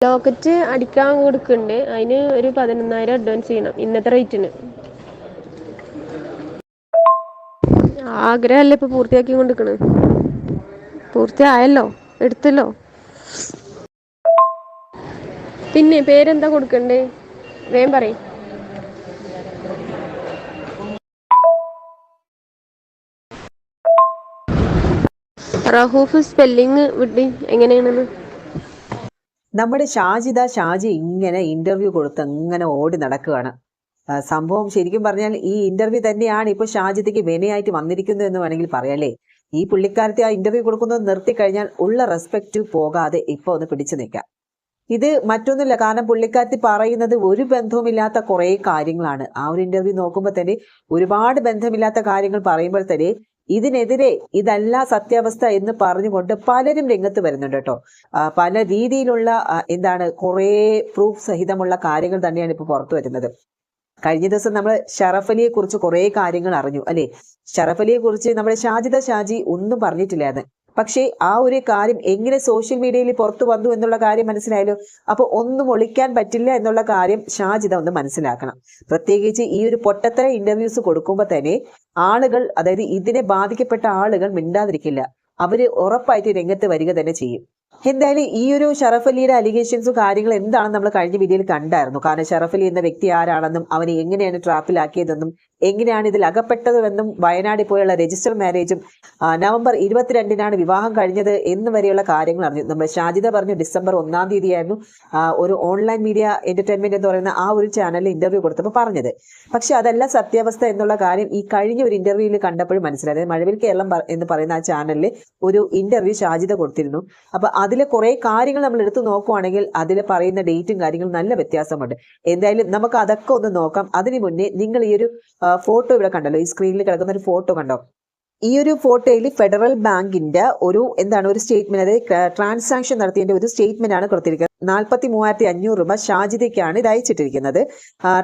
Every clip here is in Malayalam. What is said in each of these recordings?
ലോക്കറ്റ് അടിക്കാൻ കൊടുക്കുന്നുണ്ട് അതിന് ഒരു പതിനൊന്നായിരം അഡ്വാൻസ് ചെയ്യണം ഇന്നത്തെ റേറ്റിന് ആഗ്രഹമല്ലേ ഇപ്പൊ പൂർത്തിയാക്കി കൊണ്ടിരിക്കണ്? പൂർത്തിയായല്ലോ എടുത്തല്ലോ. പിന്നെ പേരെന്താ കൊടുക്കണ്ടേ? വേം പറയും. റഹൂഫ് സ്പെല്ലിങ് വിട്ടി എങ്ങനെയാണെന്ന്? നമ്മുടെ ഷാജിദ ഷാജി ഇങ്ങനെ ഇന്റർവ്യൂ കൊടുത്ത് ഇങ്ങനെ ഓടി നടക്കുകയാണ്. സംഭവം ശരിക്കും പറഞ്ഞാൽ ഈ ഇന്റർവ്യൂ തന്നെയാണ് ഇപ്പോൾ ഷാജിദയ്ക്ക് വിനയായിട്ട് വന്നിരിക്കുന്നത് എന്ന് വേണമെങ്കിൽ പറയാല്ലേ ഈ പുള്ളിക്കാരത്തെ ആ ഇന്റർവ്യൂ കൊടുക്കുന്നത് നിർത്തി കഴിഞ്ഞാൽ ഉള്ള റെസ്പെക്റ്റ് പോകാതെ ഇപ്പൊ ഒന്ന് പിടിച്ചു നിൽക്കാം ഇത് മറ്റൊന്നുമില്ല കാരണം പുള്ളിക്കാരത്തി പറയുന്നത് ഒരു ബന്ധവുമില്ലാത്ത കുറേ കാര്യങ്ങളാണ്. ആ ഒരു ഇന്റർവ്യൂ നോക്കുമ്പോൾ തന്നെ ഒരുപാട് ബന്ധമില്ലാത്ത കാര്യങ്ങൾ പറയുമ്പോൾ തന്നെ ഇതിനെതിരെ ഇതല്ല സത്യാവസ്ഥ എന്ന് പറഞ്ഞുകൊണ്ട് പലരും രംഗത്ത് വരുന്നുണ്ട് കേട്ടോ. പല രീതിയിലുള്ള എന്താണ് കുറേ പ്രൂഫ് സഹിതമുള്ള കാര്യങ്ങൾ തന്നെയാണ് ഇപ്പോൾ പുറത്തു വരുന്നത്. കഴിഞ്ഞ ദിവസം നമ്മൾ ഷറഫ് അലിയെ കുറിച്ച് കുറെ കാര്യങ്ങൾ അറിഞ്ഞു അല്ലെ? ഷറഫ് അലിയെ കുറിച്ച് നമ്മുടെ ഷാജിദ ഷാജി ഒന്നും പറഞ്ഞിട്ടില്ലായിരുന്നു. പക്ഷേ ആ ഒരു കാര്യം എങ്ങനെ സോഷ്യൽ മീഡിയയിൽ പുറത്തു വന്നു എന്നുള്ള കാര്യം മനസ്സിലായല്ലോ അപ്പോൾ ഒന്നും ഒളിക്കാൻ പറ്റില്ല എന്നുള്ള കാര്യം ഷാജിത ഒന്ന് മനസ്സിലാക്കണം. പ്രത്യേകിച്ച് ഈ ഒരു പൊട്ടത്തര ഇന്റർവ്യൂസ് കൊടുക്കുമ്പോൾ തന്നെ ആളുകൾ അതായത് ഇതിനെ ബാധിക്കപ്പെട്ട ആളുകൾ മിണ്ടാതിരിക്കില്ല. അവർ ഉറപ്പായിട്ട് രംഗത്ത് വരിക തന്നെ ചെയ്യും. എന്തായാലും ഈ ഒരു ഷറഫ് അലിയുടെ അലിഗേഷൻസും കാര്യങ്ങളും എന്താണെന്ന് നമ്മൾ കഴിഞ്ഞ വീഡിയോയിൽ കണ്ടായിരുന്നു. കാരണം ഷറഫ് അലി എന്ന വ്യക്തി ആരാണെന്നും അവനെ എങ്ങനെയാണ് ട്രാപ്പിലാക്കിയതെന്നും എങ്ങനെയാണ് ഇതിൽ അകപ്പെട്ടതെന്നും വയനാടിൽ പോയുള്ള രജിസ്റ്റർ മാരേജും നവംബർ ഇരുപത്തിരണ്ടിനാണ് വിവാഹം കഴിഞ്ഞത് എന്ന് വരെയുള്ള കാര്യങ്ങൾ അറിഞ്ഞു. നമ്മൾ ഷാജിദ പറഞ്ഞു ഡിസംബർ ഒന്നാം തീയതിയായിരുന്നു ഒരു ഓൺലൈൻ മീഡിയ എന്റർടൈൻമെന്റ് എന്ന് പറയുന്ന ആ ഒരു ചാനലിൽ ഇന്റർവ്യൂ കൊടുത്തപ്പോൾ പറഞ്ഞത്. പക്ഷെ അതല്ല സത്യാവസ്ഥ എന്നുള്ള കാര്യം ഈ കഴിഞ്ഞ ഒരു ഇന്റർവ്യൂവിൽ കണ്ടപ്പോഴും മനസ്സിലായത് മഴവിൽ കേരളം എന്ന് പറയുന്ന ആ ചാനലിൽ ഒരു ഇന്റർവ്യൂ ഷാജിദ കൊടുത്തിരുന്നു. അപ്പൊ അതിലെ കുറെ കാര്യങ്ങൾ നമ്മൾ എടുത്തു നോക്കുവാണെങ്കിൽ അതിൽ പറയുന്ന ഡേറ്റും കാര്യങ്ങളും നല്ല വ്യത്യാസമുണ്ട്. എന്തായാലും നമുക്ക് അതൊക്കെ ഒന്ന് നോക്കാം. അതിനു മുന്നേ നിങ്ങൾ ഈ ഒരു ഫോട്ടോ ഇവിടെ കണ്ടല്ലോ ഈ സ്ക്രീനിൽ കിടക്കുന്ന ഒരു ഫോട്ടോ കണ്ടോ? ഈ ഒരു ഫോട്ടോയിൽ ഫെഡറൽ ബാങ്കിന്റെ ഒരു എന്താണ് ഒരു സ്റ്റേറ്റ്മെന്റ് അതായത് ട്രാൻസാക്ഷൻ നടത്തിയതിന്റെ ഒരു സ്റ്റേറ്റ്മെന്റ് ആണ് കൊടുത്തിരിക്കുന്നത്. നാൽപ്പത്തി മൂവായിരത്തി അഞ്ഞൂറ് രൂപ ഷാജിദയ്ക്കാണ് ഇത് അയച്ചിട്ടിരിക്കുന്നത്.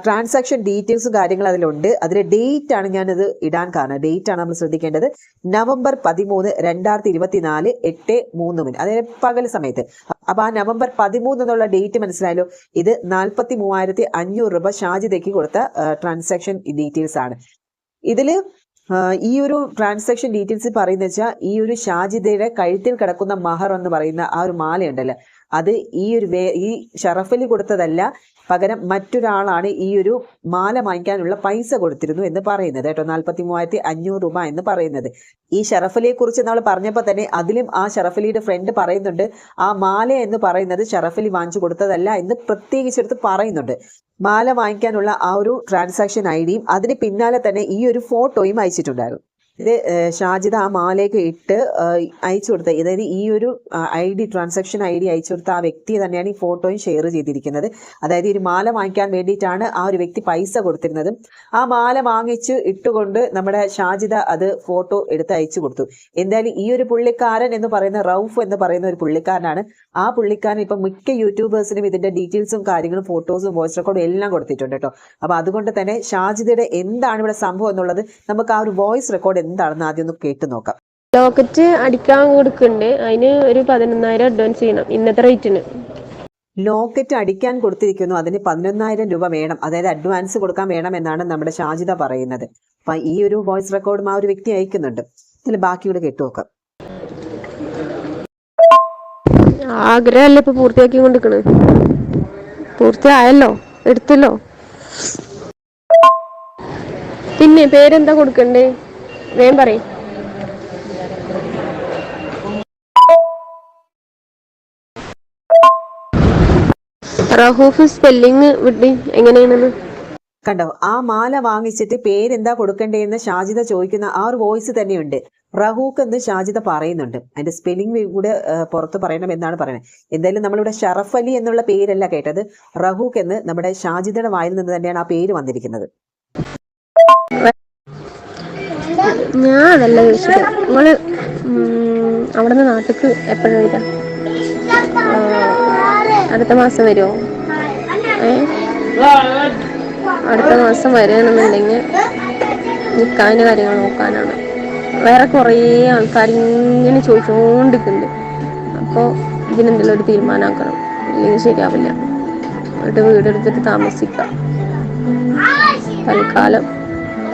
ട്രാൻസാക്ഷൻ ഡീറ്റെയിൽസും കാര്യങ്ങളും അതിലുണ്ട്. അതിൽ ഡേറ്റ് ആണ് ഞാനിത് ഇടാൻ കാരണം. ഡേറ്റ് ആണ് നമ്മൾ ശ്രദ്ധിക്കേണ്ടത്. നവംബർ പതിമൂന്ന് രണ്ടായിരത്തി ഇരുപത്തി നാല് എട്ട് മൂന്ന് മിനിറ്റ്. അതായത് പകൽ സമയത്ത്. അപ്പൊ ആ നവംബർ പതിമൂന്ന് എന്നുള്ള ഡേറ്റ് മനസ്സിലായല്ലോ. ഇത് നാൽപ്പത്തി മൂവായിരത്തി അഞ്ഞൂറ് രൂപ ഷാജിദയ്ക്ക് കൊടുത്ത ട്രാൻസാക്ഷൻ ഡീറ്റെയിൽസ് ആണ്. ഇതിൽ ഈ ഒരു ട്രാൻസാക്ഷൻ ഡീറ്റെയിൽസ് പറയുന്ന വെച്ചാൽ ഈ ഒരു ഷാജിദയുടെ കഴുത്തിൽ കിടക്കുന്ന മഹർ എന്ന് പറയുന്ന ആ ഒരു മാലയുണ്ടല്ലോ? അത് ഈ ഒരു വേ ഈ ഷറഫലി കൊടുത്തതല്ല പകരം മറ്റൊരാളാണ് ഈ ഒരു മാല വാങ്ങിക്കാനുള്ള പൈസ കൊടുത്തിരുന്നു എന്ന് പറയുന്നത് കേട്ടോ. നാൽപ്പത്തി മൂവായിരത്തി അഞ്ഞൂറ് രൂപ എന്ന് പറയുന്നത്. ഈ ഷറഫലിയെ കുറിച്ച് നമ്മൾ പറഞ്ഞപ്പോൾ തന്നെ അതിലും ആ ഷറഫലിയുടെ ഫ്രണ്ട് പറയുന്നുണ്ട് ആ മാല എന്ന് പറയുന്നത് ഷറഫലി വാങ്ങിച്ചു കൊടുത്തതല്ല എന്ന് പ്രത്യേകിച്ചെടുത്ത് പറയുന്നുണ്ട്. മാല വാങ്ങിക്കാനുള്ള ആ ഒരു ട്രാൻസാക്ഷൻ ഐ ഡിയും അതിന് പിന്നാലെ തന്നെ ഈ ഒരു ഫോട്ടോയും അയച്ചിട്ടുണ്ടായിരുന്നു. ഇത് ഷാജിദ് ആ മാലയൊക്കെ ഇട്ട് അയച്ചു കൊടുത്ത അതായത് ഈ ഒരു I D transaction I D അയച്ചു കൊടുത്ത ആ വ്യക്തി തന്നെയാണ് ഈ ഫോട്ടോയും ഷെയർ ചെയ്തിരിക്കുന്നത്. അതായത് ഒരു മാല വാങ്ങിക്കാൻ വേണ്ടിയിട്ടാണ് ആ ഒരു വ്യക്തി പൈസ കൊടുത്തിരുന്നത്. ആ മാല വാങ്ങിച്ച് ഇട്ടുകൊണ്ട് നമ്മുടെ ഷാജിദ അത് ഫോട്ടോ എടുത്ത് അയച്ചു കൊടുത്തു. എന്തായാലും ഈ ഒരു പുള്ളിക്കാരൻ എന്ന് പറയുന്ന റൌഫ് എന്ന് പറയുന്ന ഒരു പുള്ളിക്കാരനാണ്. ആ പുള്ളിക്കാരൻ ഇപ്പം മിക്ക യൂട്യൂബേഴ്സിനും ഇതിന്റെ ഡീറ്റെയിൽസും കാര്യങ്ങളും ഫോട്ടോസും വോയിസ് റെക്കോർഡും എല്ലാം കൊടുത്തിട്ടുണ്ട് കേട്ടോ. അപ്പൊ അതുകൊണ്ട് തന്നെ ഷാജിദയുടെ എന്താണ് ഇവിടെ സംഭവം എന്നുള്ളത് നമുക്ക് ആ ഒരു വോയിസ് റെക്കോർഡ് എന്താണെന്ന് ആദ്യം ഒന്ന് കേട്ടു നോക്കാം. ലോക്കറ്റ് അടിക്കാൻ കൊടുക്കണ്ട്. അതിന് ഒരു പതിനൊന്നായിരം അഡ്വാൻസ് ചെയ്യണം. ഇന്നത്തെ റേറ്റിന് ലോക്കറ്റ് അടിക്കാൻ കൊടുത്തിരിക്കുന്നു. അതിന് പതിനൊന്നായിരം രൂപ വേണം. അതായത് അഡ്വാൻസ് കൊടുക്കാൻ വേണം എന്നാണ് നമ്മുടെ ഷാജിത പറയുന്നത്. അപ്പൊ ഈ ഒരു വോയിസ് റെക്കോർഡും ആ ഒരു വ്യക്തി അയക്കുന്നുണ്ട്. ഇതിൽ ബാക്കിയൂടെ കേട്ടു നോക്കാം. ആഗ്രഹമല്ലേ ഇപ്പൊ പൂർത്തിയാക്കി കൊണ്ടിരിക്കണ്? പൂർത്തിയായല്ലോ? എടുത്തല്ലോ? പിന്നെ പേരെന്താ കൊടുക്കണ്ടേ? വേം പറയും. റഹൂഫ് സ്പെല്ലിങ് വിട്ടി എങ്ങനെയാണെന്ന്? കണ്ടോ ആ മാല വാങ്ങിച്ചിട്ട് പേരെന്താ കൊടുക്കണ്ടേന്ന് ഷാജിദ ചോദിക്കുന്ന ആ ഒരു വോയിസ് തന്നെയുണ്ട്. റഹൂക്ക് എന്ന് ഷാജിദ പറയുന്നുണ്ട്. അതിന്റെ സ്പെല്ലിംഗ് കൂടെ പുറത്ത് പറയണം എന്നാണ് പറയുന്നത്. എന്തായാലും നമ്മളിവിടെ ഷറഫ് അലി എന്നുള്ള പേരല്ല കേട്ടത്. റഹൂക്ക് എന്ന് നമ്മുടെ ഷാജിദയുടെ വായിൽ നിന്ന് തന്നെയാണ് ആ പേര് വന്നിരിക്കുന്നത്. ഞാൻ അതല്ല ചോദിച്ചത്. നിങ്ങൾ അവിടെ അവിടുന്ന് നാട്ടിക്ക് എപ്പോഴും വരിക? അടുത്ത മാസം വരുമോ ഏ? അടുത്ത മാസം വരികയാണെന്നുണ്ടെങ്കിൽ നിൽക്കാന്റെ കാര്യങ്ങൾ നോക്കാനാണ്. വേറെ കുറേ ആൾക്കാർ ഇങ്ങനെ ചോദിച്ചുകൊണ്ടിരിക്കുന്നുണ്ട് അപ്പോൾ ഇതിനെന്തെങ്കിലും ഒരു തീരുമാനമാക്കണം ഇല്ലെങ്കിൽ ശരിയാവില്ല. എന്നിട്ട് വീടെടുത്തിട്ട് താമസിക്കാം. തൽക്കാലം.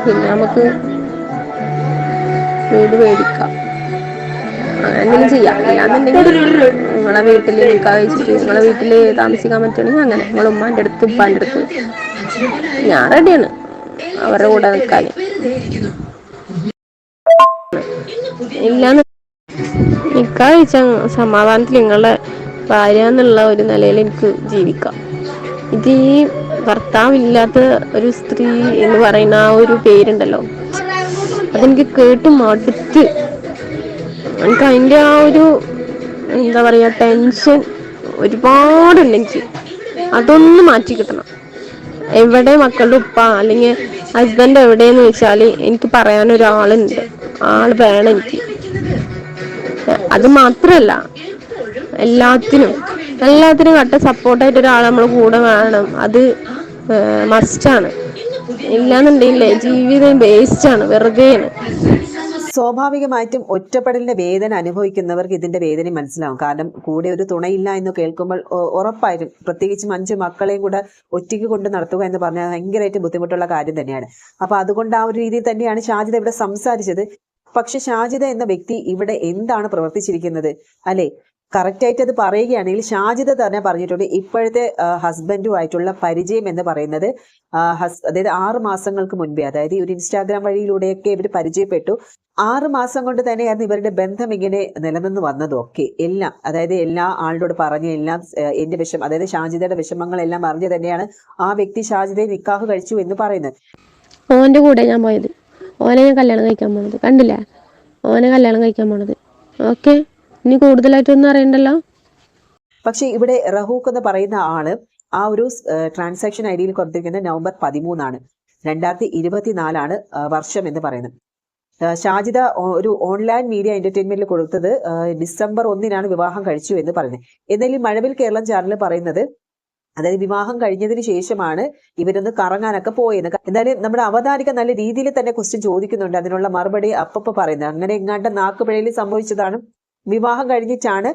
പിന്നെ നമുക്ക് വീട് മേടിക്കാം. എന്തെങ്കിലും ചെയ്യാം. അല്ലാന്നുണ്ടെങ്കിൽ നിങ്ങളെ വീട്ടിൽ നിൽക്കാൻ വെച്ചിട്ട് നിങ്ങളെ വീട്ടിൽ താമസിക്കാൻ പറ്റുകയാണെങ്കിൽ അങ്ങനെ. നിങ്ങളെ ഉമ്മാന്റെ അടുത്ത് ഉപ്പാന്റെ അടുത്ത്. ഞാൻ റെഡിയാണ് അവരുടെ കൂടെ നിൽക്കാൻ. ഇല്ലാന്ന് നിൽക്കാൻ വെച്ചാൽ സമാധാനത്തിൽ നിങ്ങളുടെ ഭാര്യ എന്നുള്ള ഒരു നിലയിൽ എനിക്ക് ജീവിക്കാം. ഇത് ഈ ഭർത്താവില്ലാത്ത ഒരു സ്ത്രീ എന്ന് പറയുന്ന ആ ഒരു പേരുണ്ടല്ലോ. അതെനിക്ക് കേട്ട് മടുത്ത്. എനിക്ക് അതിന്റെ ആ ഒരു എന്താ പറയുക ടെൻഷൻ ഒരുപാടുണ്ട് അതൊന്ന് മാറ്റി കിട്ടണം. എവിടെ മക്കളുടെ ഉപ്പ അല്ലെങ്കിൽ ഹസ്ബൻഡ് എവിടെയെന്ന് വെച്ചാൽ എനിക്ക് പറയാൻ ഒരാളുണ്ട്. ആൾ വേണം എനിക്ക്. അത് മാത്രമല്ല എല്ലാത്തിനും എല്ലാത്തിനും കട്ട സപ്പോർട്ടായിട്ട് ഒരാൾ നമ്മൾ കൂടെ വേണം. അത് മസ്റ്റാണ് ഇല്ലാന്നുണ്ടെങ്കിലേ ജീവിതം വേസ്റ്റാണ് വെറുതെയാണ്. സ്വാഭാവികമായിട്ടും ഒറ്റപ്പെടലിന്റെ വേദന അനുഭവിക്കുന്നവർക്ക് ഇതിന്റെ വേദന മനസ്സിലാവും. കാരണം കൂടെ ഒരു തുണയില്ല എന്ന് കേൾക്കുമ്പോൾ ഉറപ്പായിരുന്നു പ്രത്യേകിച്ചും അഞ്ച് മക്കളെയും കൂടെ ഒറ്റയ്ക്ക് കൊണ്ട് നടത്തുക എന്ന് പറഞ്ഞാൽ ഭയങ്കരമായിട്ട് ബുദ്ധിമുട്ടുള്ള കാര്യം തന്നെയാണ്. അപ്പൊ അതുകൊണ്ട് ആ ഒരു രീതിയിൽ തന്നെയാണ് ഷാജിത ഇവിടെ സംസാരിച്ചത്. പക്ഷെ ഷാജിത എന്ന വ്യക്തി ഇവിടെ എന്താണ് പ്രവർത്തിച്ചിരിക്കുന്നത്? അല്ലെ? കറക്റ്റ് ആയിട്ട് അത് പറയുകയാണെങ്കിൽ ഷാജിദ തന്നെ പറഞ്ഞിട്ടുണ്ട് ഇപ്പോഴത്തെ ഹസ്ബൻഡുമായിട്ടുള്ള പരിചയം എന്ന് പറയുന്നത് ഹസ് അതായത് ആറ് മാസങ്ങൾക്ക് മുൻപേ അതായത് ഒരു ഇൻസ്റ്റാഗ്രാം വഴിയിലൂടെയൊക്കെ ഇവർ പരിചയപ്പെട്ടു. ആറ് മാസം കൊണ്ട് തന്നെയായിരുന്നു ഇവരുടെ ബന്ധം ഇങ്ങനെ നിലനിന്ന് വന്നതൊക്കെ എല്ലാം അതായത് എല്ലാ ആളോട് പറഞ്ഞ് എല്ലാം എന്റെ വിഷം അതായത് ഷാജിദയുടെ വിഷമങ്ങളെല്ലാം അറിഞ്ഞ് തന്നെയാണ് ആ വ്യക്തി ഷാജിദയെ നിക്കാഹ് കഴിച്ചു എന്ന് പറയുന്നത്. ഓന്റെ കൂടെ ഞാൻ പോയത്. ഓനെ ഞാൻ കല്യാണം കഴിക്കാൻ പോണത്. കണ്ടില്ല? ഓനെ കല്യാണം കഴിക്കാൻ പോണത്. ഓക്കെ? ഇനി കൂടുതലായിട്ടൊന്നും അറിയണ്ടല്ലോ. പക്ഷേ ഇവിടെ റഹൂക്ക് എന്ന് പറയുന്ന ആൾ ആ ഒരു ട്രാൻസാക്ഷൻ ഐ ഡിയിൽ കൊടുത്തിരിക്കുന്നത് നവംബർ പതിമൂന്നാണ്. രണ്ടായിരത്തി ഇരുപത്തിനാലാണ് വർഷം എന്ന് പറയുന്നത്. ഷാജിദ ഒരു ഓൺലൈൻ മീഡിയ എന്റർടൈൻമെന്റിൽ കൊടുത്തത് ഡിസംബർ ഒന്നിനാണ് വിവാഹം കഴിച്ചു എന്ന് പറയുന്നത്. എന്നാൽ ഈ മഴവിൽ കേരളം ചാനൽ പറയുന്നത് അതായത് വിവാഹം കഴിഞ്ഞതിന് ശേഷമാണ് ഇവരൊന്ന് കറങ്ങാനൊക്കെ പോയത് എന്തായാലും നമ്മുടെ അവതാരിക നല്ല രീതിയിൽ തന്നെ ക്വസ്റ്റ്യൻ ചോദിക്കുന്നുണ്ട്. അതിനുള്ള മറുപടി അപ്പപ്പോ പറയുന്നത്. അങ്ങനെ എങ്ങാണ്ട് നാക്കുപിഴയിൽ സംഭവിച്ചതാണ്. വിവാഹം കഴിഞ്ഞിട്ടാണ്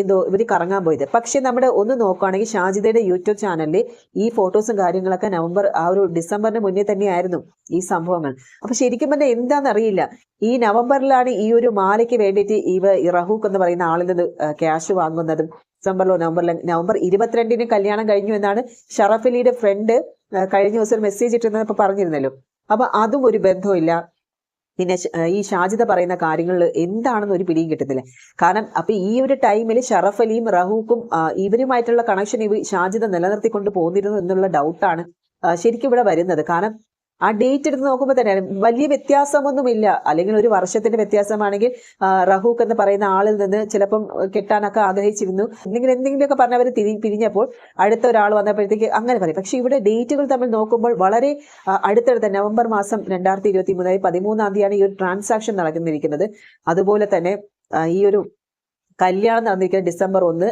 എന്തോ ഇവർ കറങ്ങാൻ പോയത്. പക്ഷെ നമ്മുടെ ഒന്ന് നോക്കുകയാണെങ്കിൽ ഷാജിദയുടെ യൂട്യൂബ് ചാനലിൽ ഈ ഫോട്ടോസും കാര്യങ്ങളൊക്കെ നവംബർ ആ ഒരു ഡിസംബറിന് മുന്നേ തന്നെയായിരുന്നു ഈ സംഭവങ്ങൾ. അപ്പൊ ശരിക്കും പറഞ്ഞാൽ എന്താണെന്നറിയില്ല. ഈ നവംബറിലാണ് ഈ ഒരു മാലയ്ക്ക് വേണ്ടിയിട്ട് ഇവ ഈ റഹൂക്ക് എന്ന് പറയുന്ന ആളിൽ നിന്ന് ക്യാഷ് വാങ്ങുന്നതും ഡിസംബറിലോ നവംബറിലോ നവംബർ ഇരുപത്തിരണ്ടിന് കല്യാണം കഴിഞ്ഞു എന്നാണ് ഷറഫലിയുടെ ഫ്രണ്ട് കഴിഞ്ഞ ദിവസം മെസ്സേജ് ഇട്ടിരുന്നപ്പോൾ പറഞ്ഞിരുന്നല്ലോ. അപ്പൊ അതും ഒരു ബന്ധമില്ല പിന്നെ ഈ ഷാജിദ പറയുന്ന കാര്യങ്ങളിൽ എന്താണെന്ന് ഒരു പിടിയും കിട്ടുന്നില്ല. കാരണം അപ്പൊ ഈ ഒരു ടൈമിൽ ഷറഫ് അലിയും റഹൂക്കും ഇവരുമായിട്ടുള്ള കണക്ഷൻ ഇവ ഷാജിദ നിലനിർത്തിക്കൊണ്ട് പോന്നിരുന്നു എന്നുള്ള ഡൗട്ടാണ് ശരിക്കും ഇവിടെ വരുന്നത്. കാരണം ആ ഡേറ്റ് എടുത്ത് നോക്കുമ്പോൾ തന്നെ വലിയ വ്യത്യാസമൊന്നുമില്ല. അല്ലെങ്കിൽ ഒരു വർഷത്തിന്റെ വ്യത്യാസമാണെങ്കിൽ റഹൂഖ് എന്ന് പറയുന്ന ആളിൽ നിന്ന് ചിലപ്പം കിട്ടാനൊക്കെ ആഗ്രഹിച്ചിരുന്നു. അല്ലെങ്കിൽ എന്തെങ്കിലുമൊക്കെ പറഞ്ഞവർ തിരി പിരിഞ്ഞപ്പോൾ അടുത്ത ഒരാൾ വന്നപ്പോഴത്തേക്ക് അങ്ങനെ പറയും. പക്ഷെ ഇവിടെ ഡേറ്റുകൾ തമ്മിൽ നോക്കുമ്പോൾ വളരെ അടുത്തടുത്ത നവംബർ മാസം രണ്ടായിരത്തി ഇരുപത്തി മൂന്നായി പതിമൂന്നാം തീയതിയാണ് ഈ ഒരു ട്രാൻസാക്ഷൻ നടക്കുന്നിരിക്കുന്നത് അതുപോലെ തന്നെ ഈ ഒരു കല്യാണം നടന്നിരിക്കുന്നത് ഡിസംബർ ഒന്ന്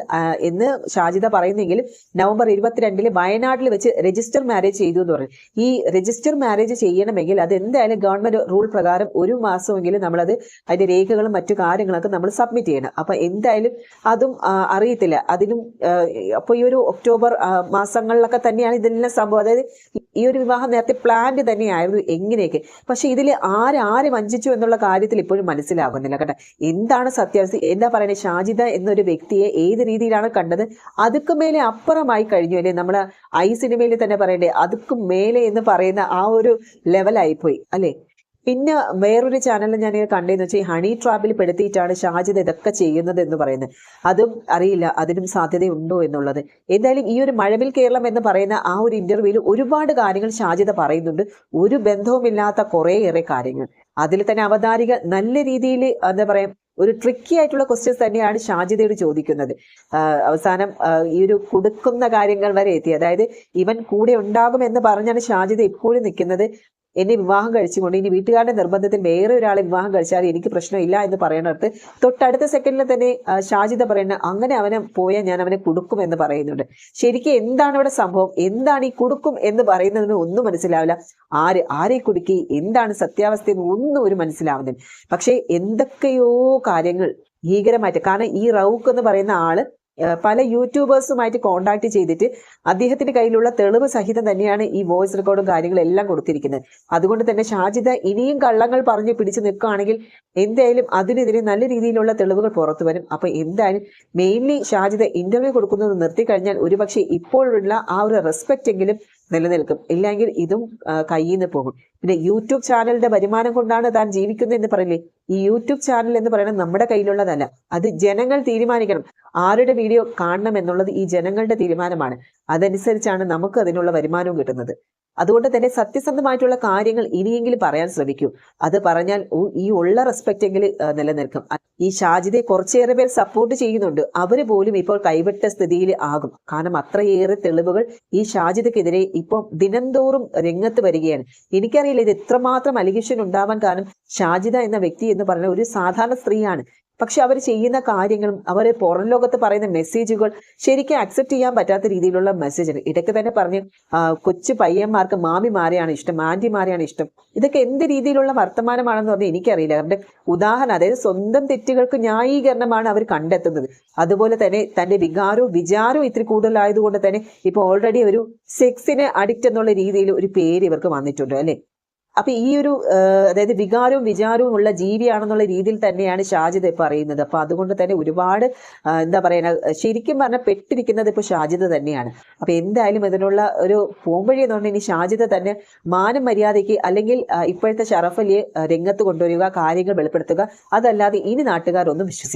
എന്ന് ഷാജിദ പറയുന്നെങ്കിൽ നവംബർ ഇരുപത്തിരണ്ടിൽ വയനാട്ടിൽ വെച്ച് രജിസ്റ്റർ മാരേജ് ചെയ്തു എന്ന് പറഞ്ഞു. ഈ രജിസ്റ്റർ മാരേജ് ചെയ്യണമെങ്കിൽ അത് എന്തായാലും ഗവൺമെന്റ് റൂൾ പ്രകാരം ഒരു മാസമെങ്കിലും നമ്മളത് അതിന്റെ രേഖകളും മറ്റു കാര്യങ്ങളൊക്കെ നമ്മൾ സബ്മിറ്റ് ചെയ്യണം. അപ്പൊ എന്തായാലും അതും അറിയത്തില്ല. അതിനും അപ്പൊ ഈ ഒരു ഒക്ടോബർ മാസങ്ങളിലൊക്കെ തന്നെയാണ് ഇതെല്ലാം സംഭവം. അതായത് ഈ ഒരു വിവാഹം നേരത്തെ പ്ലാന്റ് തന്നെയായിരുന്നു എങ്ങനെയൊക്കെ. പക്ഷെ ഇതിൽ ആര് ആരെ വഞ്ചിച്ചു എന്നുള്ള കാര്യത്തിൽ ഇപ്പോഴും മനസ്സിലാകുന്നില്ല കേട്ടോ. എന്താണ് സത്യാവസ്ഥ? എന്താ പറയുന്നത് ഷാജിദ എന്നൊരു വ്യക്തിയെ ഏത് രീതിയിലാണ് കണ്ടത്? അതുക്ക് മേലെ അപ്പുറമായി കഴിഞ്ഞു അല്ലേ? നമ്മൾ ഐ സിനിമയിൽ തന്നെ പറയണ്ടേ അതുക്കും മേലെ എന്ന് പറയുന്ന ആ ഒരു ലെവലായിപ്പോയി അല്ലേ? പിന്നെ വേറൊരു ചാനലിൽ ഞാൻ കണ്ടതെന്ന് വെച്ചാൽ ഹണി ട്രാപ്പിൽ പെടുത്തിയിട്ടാണ് ഷാജിദ് ഇതൊക്കെ ചെയ്യുന്നത് എന്ന് പറയുന്നത്. അതും അറിയില്ല അതിനും സാധ്യതയുണ്ടോ എന്നുള്ളത്. എന്തായാലും ഈ ഒരു മഴവിൽ കേരളം എന്ന് പറയുന്ന ആ ഒരു ഇന്റർവ്യൂവിൽ ഒരുപാട് കാര്യങ്ങൾ ഷാജിദ പറയുന്നുണ്ട്. ഒരു ബന്ധവുമില്ലാത്ത കുറേയേറെ കാര്യങ്ങൾ. അതിൽ തന്നെ അവതാരിക നല്ല രീതിയിൽ എന്താ പറയാ ഒരു ട്രിക്കി ആയിട്ടുള്ള ക്വസ്റ്റ്യൻസ് തന്നെയാണ് ഷാജിദയോട് ചോദിക്കുന്നത്. അവസാനം ഈ ഒരു കൊടുക്കുന്ന കാര്യങ്ങൾ വരെ എത്തി. അതായത് ഇവൻ കൂടെ ഉണ്ടാകും എന്ന് പറഞ്ഞാണ് ഷാജിദ ഇപ്പോഴും നിൽക്കുന്നത്. എന്നെ വിവാഹം കഴിച്ചുകൊണ്ട് ഇനി വീട്ടുകാരുടെ നിർബന്ധത്തിൽ വേറെ ഒരാളെ വിവാഹം കഴിച്ചാൽ എനിക്ക് പ്രശ്നമില്ല എന്ന് പറയുന്നിടത്ത് തൊട്ടടുത്ത സെക്കൻഡിൽ തന്നെ ഷാജിത പറയുന്ന അങ്ങനെ അവനെ പോയാൽ ഞാൻ അവനെ കൊടുക്കും എന്ന് പറയുന്നുണ്ട്. ശരിക്കും എന്താണ് ഇവിടെ സംഭവം? എന്താണ് ഈ കൊടുക്കും എന്ന് പറയുന്നതിന് ഒന്നും മനസ്സിലാവില്ല. ആര് ആരെ കുടുക്കി? എന്താണ് സത്യാവസ്ഥ എന്ന് ഒന്നും ഒരു മനസ്സിലാവുന്നില്ല. പക്ഷേ എന്തൊക്കെയോ കാര്യങ്ങൾ ഭീകരമായിട്ട് കാരണം ഈ റൗക്ക് എന്ന് പറയുന്ന ആൾ പല യൂട്യൂബേഴ്സുമായിട്ട് കോണ്ടാക്ട് ചെയ്തിട്ട് അദ്ദേഹത്തിന്റെ കയ്യിലുള്ള തെളിവ് സഹിതം തന്നെയാണ് ഈ വോയിസ് റെക്കോർഡും കാര്യങ്ങളെല്ലാം കൊടുത്തിരിക്കുന്നത്. അതുകൊണ്ട് തന്നെ ഷാജിദ ഇനിയും കള്ളങ്ങൾ പറഞ്ഞ് പിടിച്ചു നിൽക്കുകയാണെങ്കിൽ എന്തായാലും അതിനെതിരെ നല്ല രീതിയിലുള്ള തെളിവുകൾ പുറത്തു വരും. അപ്പൊ എന്തായാലും മെയിൻലി ഷാജിദ ഇന്റർവ്യൂ കൊടുക്കുന്നത് നിർത്തി കഴിഞ്ഞാൽ ഒരുപക്ഷെ ഇപ്പോഴുള്ള ആ ഒരു റെസ്പെക്റ്റ് എങ്കിലും നിലനിൽക്കും. ഇല്ലെങ്കിൽ ഇതും കയ്യിൽ നിന്ന് പോകും. പിന്നെ യൂട്യൂബ് ചാനലിന്റെ വരുമാനം കൊണ്ടാണ് താൻ ജീവിക്കുന്നത് എന്ന് പറയില്ലേ? ഈ യൂട്യൂബ് ചാനൽ എന്ന് പറയുന്നത് നമ്മുടെ കയ്യിലുള്ളതല്ല. അത് ജനങ്ങൾ തീരുമാനിക്കണം. ആരുടെ വീഡിയോ കാണണം എന്നുള്ളത് ഈ ജനങ്ങളുടെ തീരുമാനമാണ്. അതനുസരിച്ചാണ് നമുക്ക് അതിനുള്ള വരുമാനവും കിട്ടുന്നത്. അതുകൊണ്ട് തന്നെ സത്യസന്ധമായിട്ടുള്ള കാര്യങ്ങൾ ഇനിയെങ്കിലും പറയാൻ ശ്രമിക്കൂ. അത് പറഞ്ഞാൽ ഈ ഉള്ള റെസ്പെക്റ്റ് എങ്കിലും നിലനിൽക്കും. ഈ ഷാജിദെ കുറച്ചേറെ പേർ സപ്പോർട്ട് ചെയ്യുന്നുണ്ട്. അവർ പോലും ഇപ്പോൾ കൈവിട്ട സ്ഥിതിയിൽ ആകും. കാരണം അത്രയേറെ തെളിവുകൾ ഈ ഷാജിദക്കെതിരെ ഇപ്പോൾ ദിനംതോറും രംഗത്ത് വരികയാണ്. എനിക്കറിയില്ല ഇത് എത്രമാത്രം അലിഗേഷൻ ഉണ്ടാവാൻ കാരണം ഷാജിദ എന്ന വ്യക്തി എന്ന് പറഞ്ഞ ഒരു സാധാരണ സ്ത്രീയാണ്. പക്ഷെ അവർ ചെയ്യുന്ന കാര്യങ്ങളും അവർ പുറം ലോകത്ത് പറയുന്ന മെസ്സേജുകൾ ശരിക്കും അക്സെപ്റ്റ് ചെയ്യാൻ പറ്റാത്ത രീതിയിലുള്ള മെസ്സേജ് ഇടയ്ക്ക് തന്നെ പറഞ്ഞ് കൊച്ചു പയ്യന്മാർക്ക് മാമിമാരെയാണ് ഇഷ്ടം ആന്റിമാരെയാണ് ഇഷ്ടം. ഇതൊക്കെ എന്ത് രീതിയിലുള്ള വർത്തമാനമാണെന്ന് പറഞ്ഞാൽ എനിക്കറിയില്ല. അവരുടെ ഉദാഹരണം അതായത് സ്വന്തം തെറ്റുകൾക്ക് ന്യായീകരണമാണ് അവർ കണ്ടെത്തുന്നത്. അതുപോലെ തന്നെ തന്റെ വികാരവും വിചാരവും ഇത്തിരി കൂടുതലായതുകൊണ്ട് തന്നെ ഇപ്പൊ ഓൾറെഡി ഒരു സെക്സിന് അഡിക്റ്റ് എന്നുള്ള രീതിയിൽ ഒരു പേര് ഇവർക്ക് വന്നിട്ടുണ്ട് അല്ലെ? അപ്പൊ ഈ ഒരു അതായത് വികാരവും വിചാരവും ഉള്ള ജീവിയാണെന്നുള്ള രീതിയിൽ തന്നെയാണ് ഷാജിദ് ഇപ്പൊ അറിയുന്നത് അപ്പൊ അതുകൊണ്ട് തന്നെ ഒരുപാട് എന്താ പറയുക ശരിക്കും പറഞ്ഞാൽ പെട്ടിരിക്കുന്നത് ഇപ്പൊ ഷാജിദ് തന്നെയാണ്. അപ്പൊ എന്തായാലും ഇതിനുള്ള ഒരു പോംവഴി എന്ന് പറഞ്ഞാൽ ഇനി ഷാജിദ് തന്നെ മാനം മര്യാദയ്ക്ക് അല്ലെങ്കിൽ ഇപ്പോഴത്തെ ഷറഫലിയെ രംഗത്ത് കൊണ്ടുവരിക കാര്യങ്ങൾ വെളിപ്പെടുത്തുക അതല്ലാതെ ഇനി നാട്ടുകാരൊന്നും വിശ്വസിക്കും